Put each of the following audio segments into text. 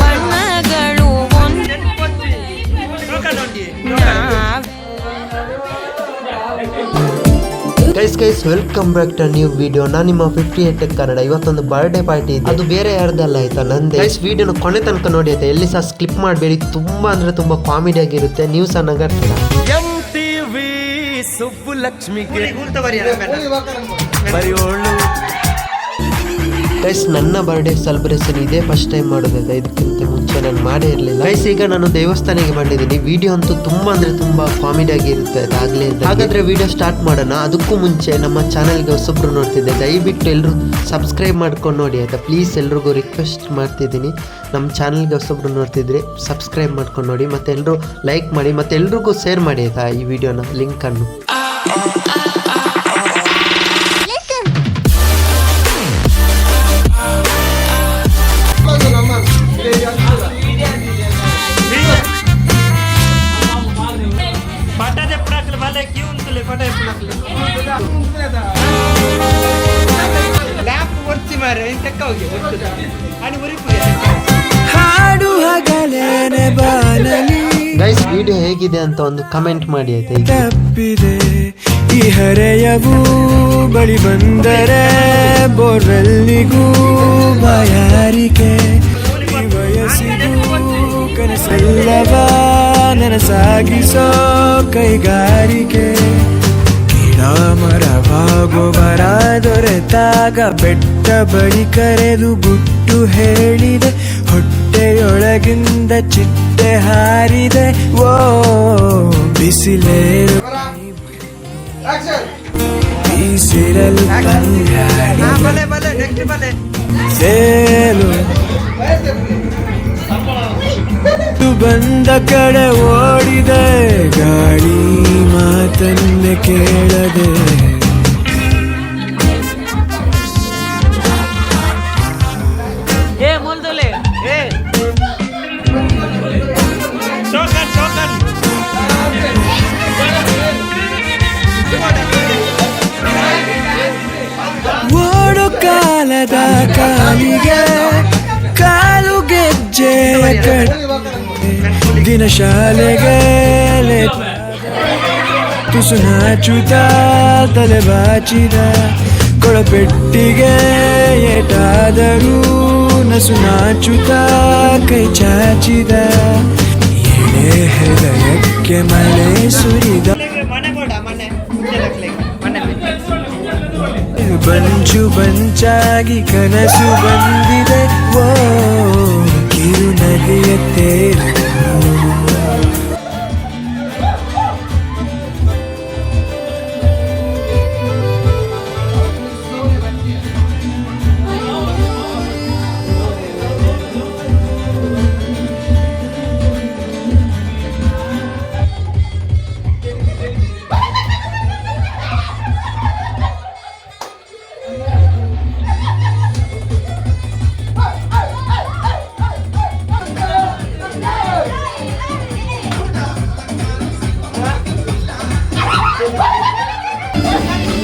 ಬಣ್ಣಗಳು ಒಂದು. Guys guys welcome back to new video ನಾನು ನಿಮ್ಮ ಫಿಫ್ಟಿ ಏಟ್ ಕನ್ನಡ. ಇವತ್ತೊಂದು ಬರ್ಡೇ ಪಾರ್ಟಿ ಇದೆ. ಅದು ಬೇರೆ ಯಾರ್ದಲ್ಲ ಆಯ್ತಾ ನಂದೆ? ಗೈಸ್ ವಿಡಿಯೋನ ಕೊನೆ ತನಕ ನೋಡಿ ಆಯ್ತಾ? ಎಲ್ಲಿ ಸಹ ಸ್ಕಿಪ್ ಮಾಡಬೇಡಿ. ತುಂಬಾ ಅಂದ್ರೆ ತುಂಬಾ ಕಾಮಿಡಿ ಆಗಿರುತ್ತೆ. ನೀವು ಸಹ ನಗರ್ತೀರ ಎಂ ಟಿವಿ ಸುಬ್ಬುಲಕ್ಷ್ಮಿಗೆ ಬರೆಯೋಳು. ಗೈಸ್ ನನ್ನ ಬರ್ಡೇ ಸೆಲೆಬ್ರೇಷನ್ ಇದೇ. ಫಸ್ಟ್ ಟೈಮ್ ಮಾಡೋದಿದೆ ಇದಕ್ಕಿಂತ ಮುಂಚೆ ನಾನು ಮಾಡೇ ಇರಲಿಲ್ಲ. ಗೈಸ್ ಈಗ ನಾನು ದೇವಸ್ಥಾನಕ್ಕೆ ಬಂದಿದ್ದೀನಿ. ವಿಡಿಯೋ ಅಂತೂ ತುಂಬಾ ಅಂದ್ರೆ ತುಂಬಾ ಕಾಮಿಡಿ ಆಗಿರುತ್ತೆ ಅದಾಗಲೇ ಹಾಗಾದ್ರೆ ವಿಡಿಯೋ ಸ್ಟಾರ್ಟ್ ಮಾಡೋಣ. ಅದಕ್ಕೂ ಮುಂಚೆ ನಮ್ಮ ಚಾನಲ್ಗೆ ಹೊಸಬ್ರು ನೋಡ್ತಿದ್ದೆ. ದಯವಿಟ್ಟು ಎಲ್ಲರೂ ಸಬ್ಸ್ಕ್ರೈಬ್ ಮಾಡ್ಕೊಂಡು ನೋಡಿ, ಆಯ್ತಾ? ಪ್ಲೀಸ್ ಎಲ್ರಿಗೂ ರಿಕ್ವೆಸ್ಟ್ ಮಾಡ್ತಿದ್ದೀನಿ. ನಮ್ಮ ಚಾನಲ್ಗೆ ಹೊಸಬ್ರು ನೋಡ್ತಿದ್ರೆ ಸಬ್ಸ್ಕ್ರೈಬ್ ಮಾಡ್ಕೊಂಡು ನೋಡಿ. ಮತ್ತೆ ಎಲ್ಲರೂ ಲೈಕ್ ಮಾಡಿ, ಮತ್ತೆ ಎಲ್ರಿಗೂ ಶೇರ್ ಮಾಡಿ, ಆಯ್ತಾ? ಈ ವಿಡಿಯೋನ ಲಿಂಕನ್ನು ಗೈಸ್ ವಿಡಿಯೋ ಹೇಗಿದೆ ಅಂತ ಒಂದು ಕಮೆಂಟ್ ಮಾಡಿ ಆಯ್ತಾ ತಪ್ಪಿದೆ. ಈ ಹರೆಯವು ಬಳಿ ಬಂದರೆ ಬೋರ್ವೆಲ್ಲಿಗೂ ಬಾಯಾರಿಕೆ. ಈ ವಯಸ್ಸಿಗೂ ಕನಸಲ್ಲವ ನನಸಾಗಿಸೋ ಕೈಗಾರಿಕೆ. ಭ್ರಮರವಾಗುವರ ದೊರೆತಾಗ ಬೆಟ್ಟ ಬಳಿ ಕರೆದು ಗುಟ್ಟು ಹೇಳಿದೆ, ಹೊಟ್ಟೆಯೊಳಗಿಂದ ಚಿಟ್ಟೆ ಹಾರಿದೆ, ಓ ಬಿಸಿಲೇರು ಬಿಸಿರಲು ಸೇಲು. ಬಂದ ಕಡೆ ಓಡಿದೆ. ಕಾಲದ ಕಾಲಿಗೆ ಕಾಲು ಗೆಜ್ಜೆ ದಿನ ಶಾಲೆಗೆ ತುಸು ನಾಚುತ ತಲೆ ಬಾಚಿದ ಕೊಳಪೆಟ್ಟಿಗೆ ಏಟಾದರೂ ನಸು ನಾಚುತ ಕೈ ಚಾಚಿದ. ಎಳೆ ಹೃದಯಕ್ಕೆ ಮಳೆ ಸುರಿದ. ಬಂಚು ಬಂಚಾಗಿ ಕನಸು ಬಂದಿದೆ. ಓ ಕಿರು ನದಿಯ ತೇರು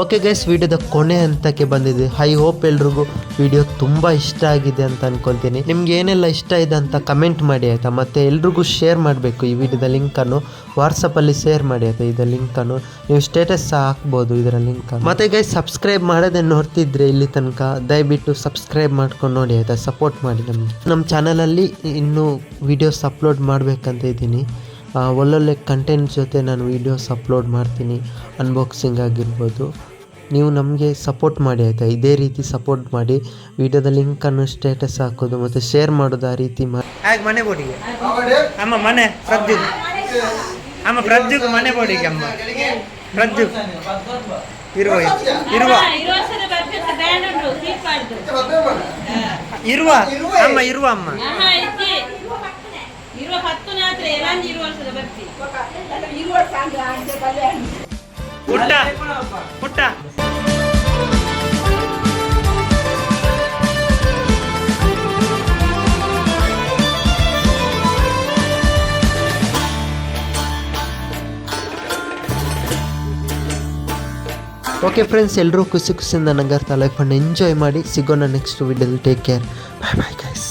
ಓಕೆ ಗೈಸ್ ವಿಡಿಯೋದ ಕೊನೆ ಹಂತಕ್ಕೆ ಬಂದಿದೆ. ಐ ಹೋಪ್ ಎಲ್ರಿಗೂ ವಿಡಿಯೋ ತುಂಬ ಇಷ್ಟ ಆಗಿದೆ ಅಂತ ಅನ್ಕೊತೀನಿ. ನಿಮ್ಗೆ ಏನೆಲ್ಲ ಇಷ್ಟ ಇದೆ ಅಂತ ಕಮೆಂಟ್ ಮಾಡಿ, ಆಯ್ತಾ? ಮತ್ತೆ ಎಲ್ರಿಗೂ ಶೇರ್ ಮಾಡಬೇಕು ಈ ವಿಡಿಯೋದ ಲಿಂಕನ್ನು ವಾಟ್ಸಪ್ಪಲ್ಲಿ ಶೇರ್ ಮಾಡಿ, ಆಯ್ತಾ? ಇದರ ಲಿಂಕನ್ನು ನೀವು ಸ್ಟೇಟಸ್ ಸಹ ಹಾಕ್ಬೋದು ಇದರ ಲಿಂಕ್ ಮತ್ತೆ ಗೈಸ್ ಸಬ್ಸ್ಕ್ರೈಬ್ ಮಾಡೋದೇ ನೋಡ್ತಿದ್ರೆ ಇಲ್ಲಿ ತನಕ ದಯವಿಟ್ಟು ಸಬ್ಸ್ಕ್ರೈಬ್ ಮಾಡ್ಕೊಂಡು ನೋಡಿ, ಆಯ್ತಾ? ಸಪೋರ್ಟ್ ಮಾಡಿ ನಮಗೆ. ನಮ್ಮ ಚಾನಲಲ್ಲಿ ಇನ್ನೂ ವಿಡಿಯೋಸ್ ಅಪ್ಲೋಡ್ ಮಾಡಬೇಕಂತ ಇದ್ದೀನಿ. ಒಳ್ಳೊಳ್ಳೆ ಕಂಟೆಂಟ್ ಜೊತೆ ನಾನು ವೀಡಿಯೋಸ್ ಅಪ್ಲೋಡ್ ಮಾಡ್ತೀನಿ. ಅನ್ಬಾಕ್ಸಿಂಗ್ ಆಗಿರ್ಬೋದು. ನೀವು ನಮಗೆ ಸಪೋರ್ಟ್ ಮಾಡಿ ಆಯಿತಾ? ಇದೇ ರೀತಿ ಸಪೋರ್ಟ್ ಮಾಡಿ ವಿಡಿಯೋದ ಲಿಂಕನ್ನು ಸ್ಟೇಟಸ್ ಹಾಕೋದು ಮತ್ತು ಶೇರ್ ಮಾಡೋದು ಆ ರೀತಿ ಮಾಡಿ ಹಾಗೆ ಮನೆ ಬೋಡಿಗೆ. ಅಮ್ಮ ಮನೆ ಪ್ರದ್ಯುಗ್ ಅಮ್ಮ ಪ್ರದ್ಯುಗ್ ಮನೆ ಬೋಡಿಗೆ ಅಮ್ಮ. ಪ್ರದ್ಯುಗ್ ಇರುವ ಇರುವ. ಇರುವ ಅಮ್ಮ ಇರುವ ಅಮ್ಮ. ಆಹಾ ಇದ್ದಿ ಇರುವ ಹತ್ತು ನಾಚ ಬರ್ತಾರೆ ಎಲ್ಲ ನೀರು ವರ್ಷದ ಬರ್ತಿ ಪುಟ್ಟ ಪುಟ್ಟ ಓಕೆ ಫ್ರೆಂಡ್ಸ್ ಎಲ್ಲರೂ ಖುಷಿ ಖುಷಿಯಿಂದ ನಂಗರ್ತ ಲೈಫನ್ನು ಎಂಜಾಯ್ ಮಾಡಿ ಸಿಗೋಣ ನೆಕ್ಸ್ಟ್ ವಿಡಿಯೋದಲ್ಲಿ take care bye bye guys